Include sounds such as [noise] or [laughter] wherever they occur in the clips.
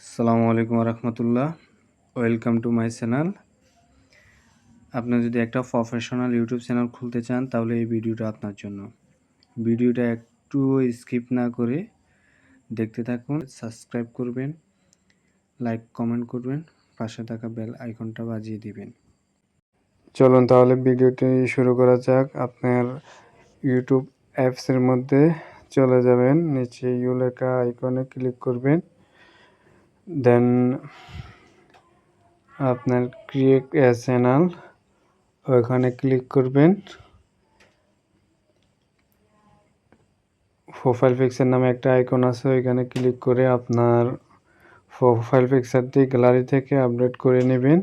আসসালামু আলাইকুম রহমতুল্লাহ। ওয়েলকাম টু মাই চ্যানেল আপনি যদি একটা প্রফেশনাল ইউটিউব চ্যানেল খুলতে চান, তাহলে এই ভিডিওটা আপনার জন্য। ভিডিওটা একটু স্কিপ না করে দেখতে থাকুন সাবস্ক্রাইব করবেন লাইক কমেন্ট করবেন, পাশে থাকা বেল আইকনটা বাজিয়ে দিবেন। চলুন তাহলে ভিডিওটি শুরু করা যাক। আপনার ইউটিউব অ্যাপসের মধ্যে চলে যাবেন, নিচে ইউ লেখা আইকনে ক্লিক করবেন। দেন আপনার ক্রিয়েট চ্যানেল ওখানে ক্লিক করবেন। প্রোফাইল পিকচার নামে একটা আইকন আছে, ওইখানে ক্লিক করে আপনার প্রোফাইল পিকচারটি গ্যালারি থেকে আপডেট করে নেবেন।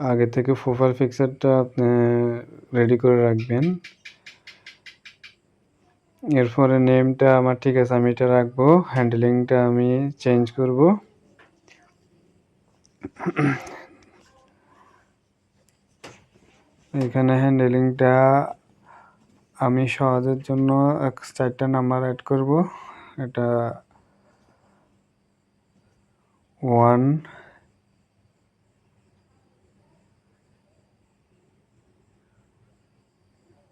আগে থেকে প্রোফাইল পিকচারটা আপনি রেডি করে রাখবেন। এরপরে নেমটা আমার ঠিক আছে, আমি এটা রাখব হ্যান্ডেলিংটা আমি চেঞ্জ করব। এখানে হ্যান্ডেলিংটা আমি সহজের জন্য এক চারটা নাম্বার অ্যাড করব। এটা ওয়ান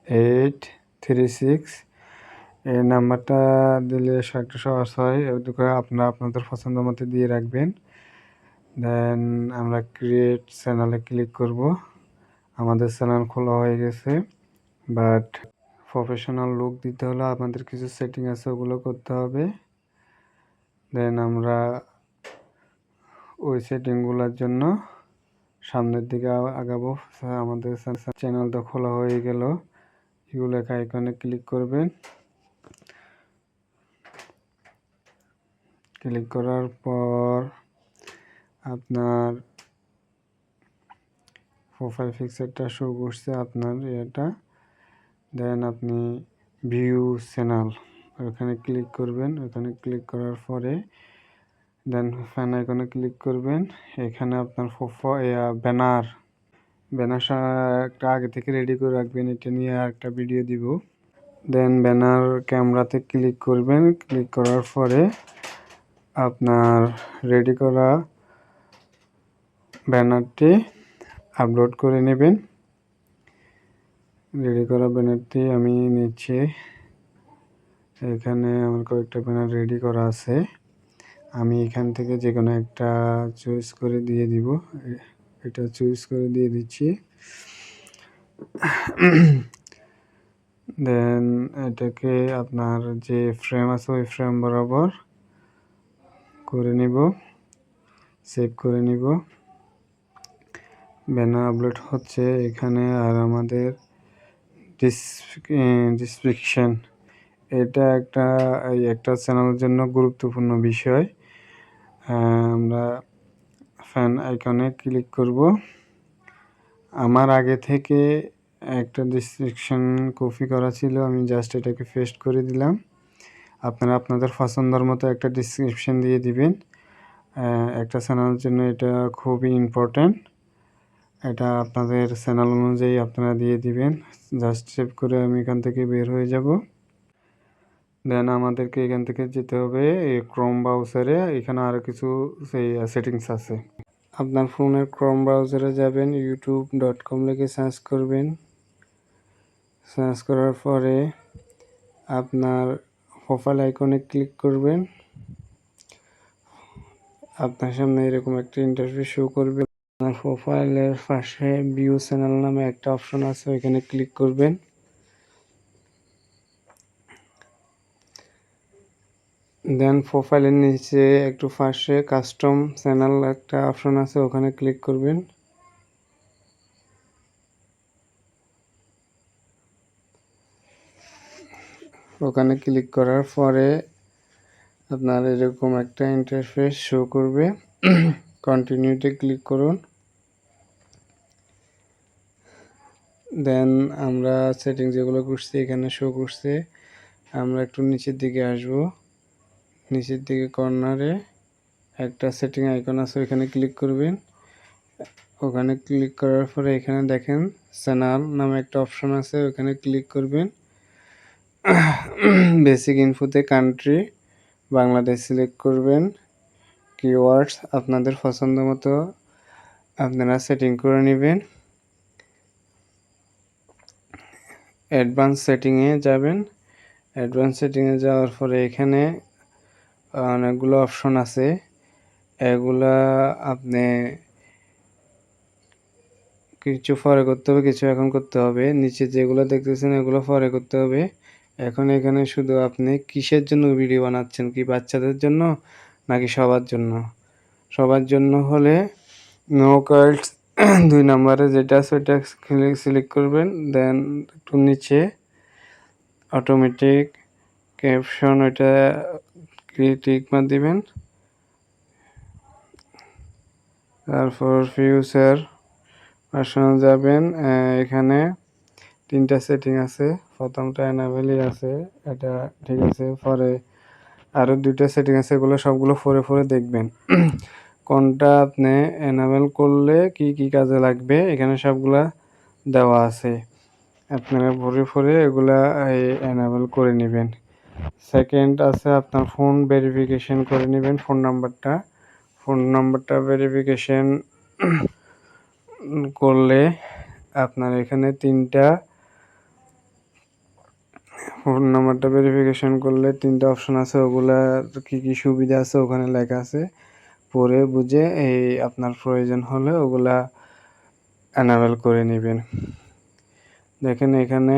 এইট থ্রি সিক্স এই নাম্বারটা দিলে একটু সহজ হয়। ওইটুকু আপনারা আপনাদের পছন্দ মতো দিয়ে রাখবেন। দেন আমরা ক্রিয়েট চ্যানেলে ক্লিক করব। আমাদের চ্যানেল খোলা হয়ে গেছে। বাট প্রফেশনাল লুক দিতে হলে আমাদের কিছু সেটিং আছে, ওগুলো করতে হবে। দেন আমরা ওই সেটিংগুলোর জন্য সামনের দিকে আগাবো। আমাদের চ্যানেলটা খোলা হয়ে গেল। ইউ লেখা আইকনে ক্লিক করবেন। ক্লিক করার পর আপনার প্রোফাইল পিকচারটা শো করছে আপনার এটা। দেন আপনি ভিউ চ্যানেল ওখানে ক্লিক করবেন। ওখানে ক্লিক করার পরে দেন ফ্যান আইকনে ক্লিক করবেন। এখানে আপনার ব্যানার ব্যানার একটা আগে থেকে রেডি করে রাখবেন। এটা নিয়ে আর একটা ভিডিও দিব। দেন ব্যানার ক্যামেরাতে ক্লিক করবেন। ক্লিক করার পরে আপনার রেডি করা ব্যানারটি আপলোড করে নেবেন। রেডি করা ব্যানারটি আমি নিচ্ছি। এখানে আমার কয়েকটা ব্যানার রেডি করা আছে। আমি এখান থেকে যে কোনো একটা চয়েস করে দিয়ে দিব। এটা চুজ করে দিয়ে দিচ্ছি। দেন এটাকে আপনার যে ফ্রেম আছে ওই ফ্রেম বরাবর করে নিব সেভ করে নিব। ব্যানার আপলোড হচ্ছে এখানে আর আমাদের ডিসক্রিপশন এটা একটা একটা চ্যানেলের জন্য গুরুত্বপূর্ণ বিষয়। আমরা ফ্যান আইকনে ক্লিক করব। আমার আগে থেকে একটা ডিসক্রিপশন কপি করা ছিল, আমি জাস্ট এটাকে পেস্ট করে দিলাম। আপনারা আপনাদের পছন্দের মতো একটা ডিসক্রিপশন দিয়ে দিবেন। একটা চ্যানেলের জন্য এটা খুবই ইম্পর্ট্যান্ট এটা আপনাদের চ্যানেল অনুযায়ী আপনারা দিয়ে দিবেন। জাস্ট সেভ করে আমি এখান থেকে বের হয়ে যাব। দেন আমাদেরকে এখান থেকে যেতে হবে এই ক্রোম ব্রাউজারে এখানে আরও কিছু সেই সেটিংস আছে। আপনার ফোনের ক্রোম ব্রাউজারে যাবেন ইউটিউব ডট কম লিখে সার্চ করবেন। সার্চ করার পরে আপনার প্রোফাইল আইকনে ক্লিক করবেন। আপনার সামনে এরকম একটা ইন্টারভিউ শো করবে। আপনার প্রোফাইলের পাশে ভিউ চ্যানেল নামে একটা অপশন আছে, ওইখানে ক্লিক করবেন। দেন প্রোফাইলের নিচে একটু পাশে কাস্টম চ্যানেল একটা অপশন আছে, ওখানে ক্লিক করবেন। ওখানে ক্লিক করার পরে আপনার এরকম একটা ইন্টারফেস শো করবে। কন্টিনিউতে ক্লিক করুন। দেন আমরা সেটিং যেগুলো করছি, এখানে শো করছে। আমরা একটু নিচের দিকে আসব। নিচের দিকে কর্নারে একটা সেটিং আইকন আছে, ওইখানে ক্লিক করবেন। ওখানে ক্লিক করার পরে এখানে দেখেন চ্যানেল নামে একটা অপশন আছে, ওখানে ক্লিক করবেন। বেসিক ইনফোতে কান্ট্রি বাংলাদেশ সিলেক্ট করবেন কিওয়ার্ডস আপনাদের পছন্দ মতো আপনারা সেটিং করে নেবেন। অ্যাডভান্স সেটিংয়ে যাবেন। অ্যাডভান্স সেটিংয়ে যাওয়ার পরে এখানে অনেকগুলো অপশন আছে। এগুলা আপনি কিছু পরে করতে হবে, কিছু এখন করতে হবে। নিচে যেগুলো দেখতেছেন, এগুলো পরে করতে হবে। এখন এখানে শুধু আপনি কিসের জন্য ভিডিও বানাচ্ছেন? কি বাচ্চাদের জন্য নাকি সবার জন্য? সবার জন্য হলে নো কার্ডস [clears throat] দুই নম্বরে যেটা আছে ওইটা সিলেক্ট করবেন। দেন একটু নিচে অটোমেটিক ক্যাপশন ওইটা ক্রিটিক মার দিবেন। তারপর ফিউচার পার্সোনাল যাবেন। এখানে তিনটা সেটিং আছে, প্রথমটা এনাবেলই আছে, এটা ঠিক আছে, পরে আরও দুইটা সেটিং আছে, এগুলো সবগুলো ফোরে ফোরে দেখবেন। কোনটা আপনি এনাবেল করলে কি কি কাজে লাগবে, এখানে সবগুলা দেওয়া আছে। আপনারা ভরে ফরে এগুলা এনাবেল করে নেবেন। সেকেন্ড আছে আপনার ফোন ভেরিফিকেশন করে নেবেন ফোন নাম্বারটা ফোন নাম্বারটা ভেরিফিকেশন করলে আপনার এখানে তিনটা ফোন নাম্বারটা ভেরিফিকেশন করলে তিনটা অপশন আছে ওগুলার কি কি সুবিধা আছে ওখানে লেখা আছে। পরে বুঝে এই আপনার প্রয়োজন হলে ওগুলা অ্যানাবেল করে নেবেন। দেখেন এখানে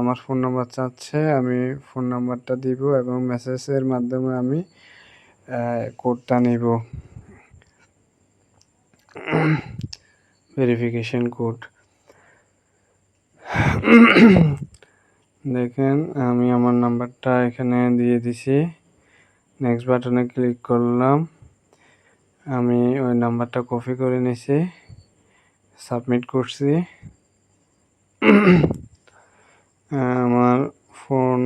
আমার ফোন নাম্বার চাচ্ছে, আমি ফোন নাম্বারটা দিব এবং মেসেজের মাধ্যমে আমি কোডটা নিব। [clears throat] ভেরিফিকেশন কোড [clears throat] দেখেন, আমি আমার নাম্বারটা এখানে দিয়ে দিছি। নেক্সট বাটনে ক্লিক করলাম। আমি ওই নাম্বারটা কপি করে নিছি। সাবমিট করছি। আমার ফোন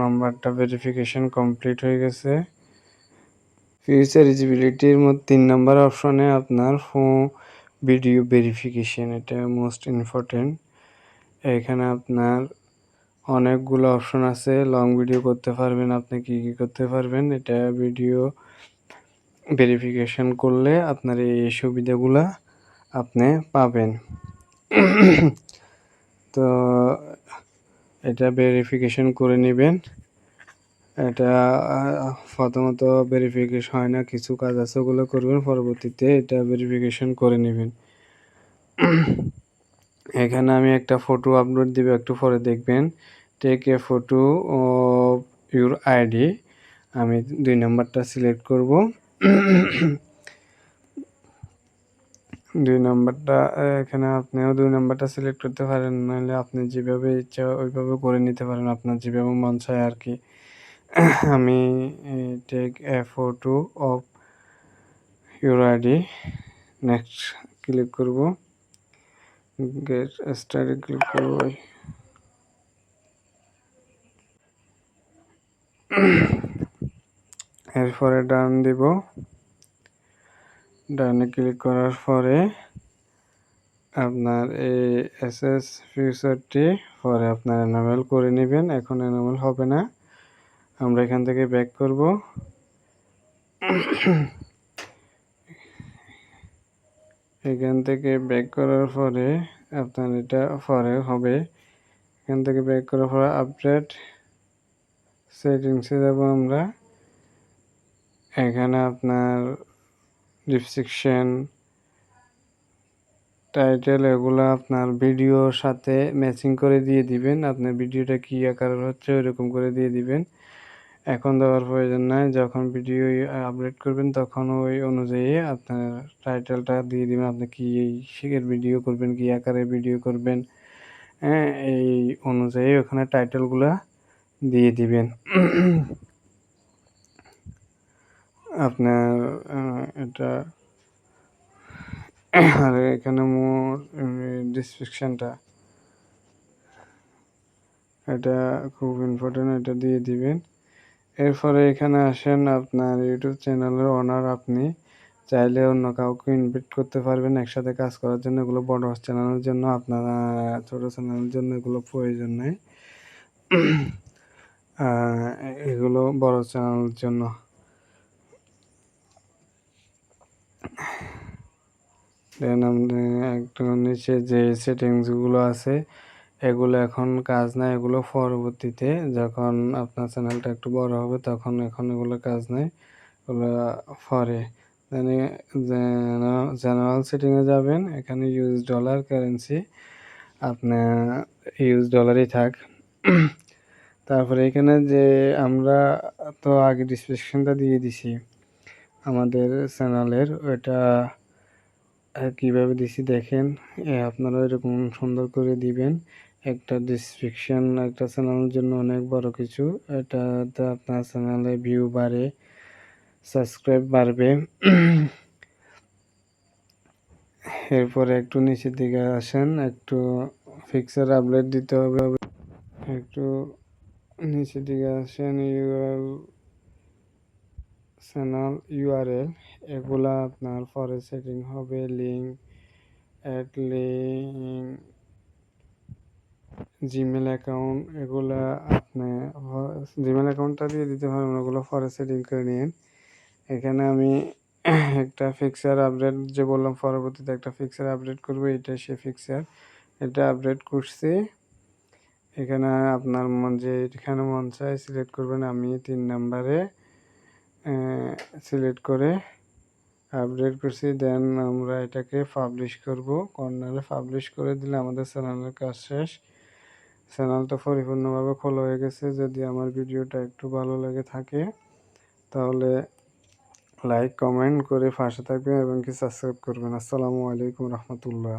নাম্বারটা ভেরিফিকেশন কমপ্লিট হয়ে গেছে। ফিউচার ইজিবিলিটির মধ্যে তিন নাম্বার অপশনে আপনার ফোন ভিডিও ভেরিফিকেশন এটা মোস্ট ইম্পর্টেন্ট এখানে আপনার অনেকগুলো অপশন আছে। লং ভিডিও করতে পারবেন, আপনি কি কি করতে পারবেন, এটা ভিডিও ভেরিফিকেশন করলে আপনার এই সুবিধাগুলা আপনি পাবেন। তো এটা ভেরিফিকেশন করে নেবেন। এটা প্রথমত ভেরিফিকেশন হয় না, কিছু কাজ আছে ওগুলো করবেন, পরবর্তীতে এটা ভেরিফিকেশন করে নেবেন। এখানে আমি একটা ফটো আপলোড দিব, একটু পরে দেখবেন। Take a photo of your ID আমি দুই নাম্বারটা সিলেক্ট করব। দুই নাম্বারটা, এখানে আপনিও দুই নাম্বারটা সিলেক্ট করতে পারেন, নাহলে আপনি যেভাবে ইচ্ছা ওইভাবে করে নিতে পারেন আপনার যেভাবে মন চায় আর কি। আমি take a photo of your ID next click করব। গেট স্টাডি ক্লিক করব। এরপরে ডান দিব। ডানে ক্লিক করার পরে আপনার এই এস এস ফিউচারটি পরে আপনার এনামেল করে নেবেন। এখন এনামেল হবে না। আমরা এখান থেকে ব্যাক করব। এখান থেকে ব্যাক করার পরে আপনার এটা পরে হবে। এখান থেকে ব্যাক করার পরে আপডেট সেটিংসে যাব আমরা। এখানে আপনার ডিসক্রিপশন টাইটেল এগুলো আপনার ভিডিওর সাথে ম্যাচিং করে দিয়ে দিবেন। আপনার ভিডিওটা কী আকারের হচ্ছে ওইরকম করে দিয়ে দিবেন। এখন দেওয়ার প্রয়োজন নাই, যখন ভিডিও আপলোড করবেন তখন ওই অনুযায়ী আপনার টাইটেলটা দিয়ে দিবেন। আপনি কী শিখের ভিডিও করবেন, কী আকারে ভিডিও করবেন হ্যাঁ এই অনুযায়ী ওখানে টাইটেলগুলা দিয়ে দিবেন। আপনার এটা, আর এখানে মোর ডিসক্রিপশানটা এটা খুব ইম্পর্টেন্ট এটা দিয়ে দিবেন। এরপরে এখানে আসেন আপনার ইউটিউব চ্যানেলের ওনার আপনি। চাইলে অন্য কাউকে ইনভাইট করতে পারবেন, একসাথে কাজ করার জন্য। এগুলো বড় চ্যানেলের জন্য, আপনারা ছোট চ্যানেলের জন্য এগুলো প্রয়োজন নেই। এগুলো বড় চ্যানেলের জন্য। একটু নিচে যে সেটিংসগুলো আছে, এগুলো এখন কাজ নাই, এগুলো পরবর্তীতে যখন আপনার চ্যানেলটা একটু বড় হবে তখন এখন এগুলো কাজ নাই, এগুলো পরে। জেনারেল সেটিংয়ে যাবেন, এখানে ইউজ ডলার কারেন্সি আপনার ইউজ ডলারই থাক। তারপরে এখানে যে আমরা তো আগে ডিসক্রিপশনটা দিয়ে দিছি। আমাদের চ্যানেলের ওটা কীভাবে দিছি দেখেন। আপনারা এরকম সুন্দর করে দিবেন। একটা ডিসক্রিপশন একটা চ্যানেলের জন্য অনেক বড় কিছু। এটাতে আপনার চ্যানেলে ভিউ বাড়ে সাবস্ক্রাইব বাড়বে। এরপরে একটু নিচের দিকে আসেন, একটু ফিক্সার আপডেট দিতে হবে। একটু নিচের দিকে আসেন ইউআরএল চ্যানেল ইউআরএল এগুলা আপনার পরে সেটিং হবে link add link Gmail account এগুলা আপনি জিমেল অ্যাকাউন্টটা দিয়ে দিতে পারবেন ওগুলো পরে সেটিং করে নিন। এখানে আমি একটা ফিক্সার আপডেট যে বললাম, পরবর্তীতে একটা ফিক্সার আপডেট করব এটা সে ফিক্সার এটা আপডেট করছি। এখানে আপনার মন যে এখানে মন চায় সিলেক্ট করবেন, আমি তিন নাম্বারে সিলেক্ট করে আপডেট করছি। দেন আমরা এটাকে পাবলিশ করব। কর্নারে পাবলিশ করে দিলে আমাদের চ্যানেলের কাজ শেষ। চ্যানেলটা পরিপূর্ণভাবে খোলা হয়ে গেছে। যদি আমার ভিডিওটা একটু ভালো লেগে থাকে, তাহলে লাইক কমেন্ট করে পাশে থাকবেন এবং কি সাবস্ক্রাইব করবেন। আসসালামু আলাইকুম রহমতুল্লাহ।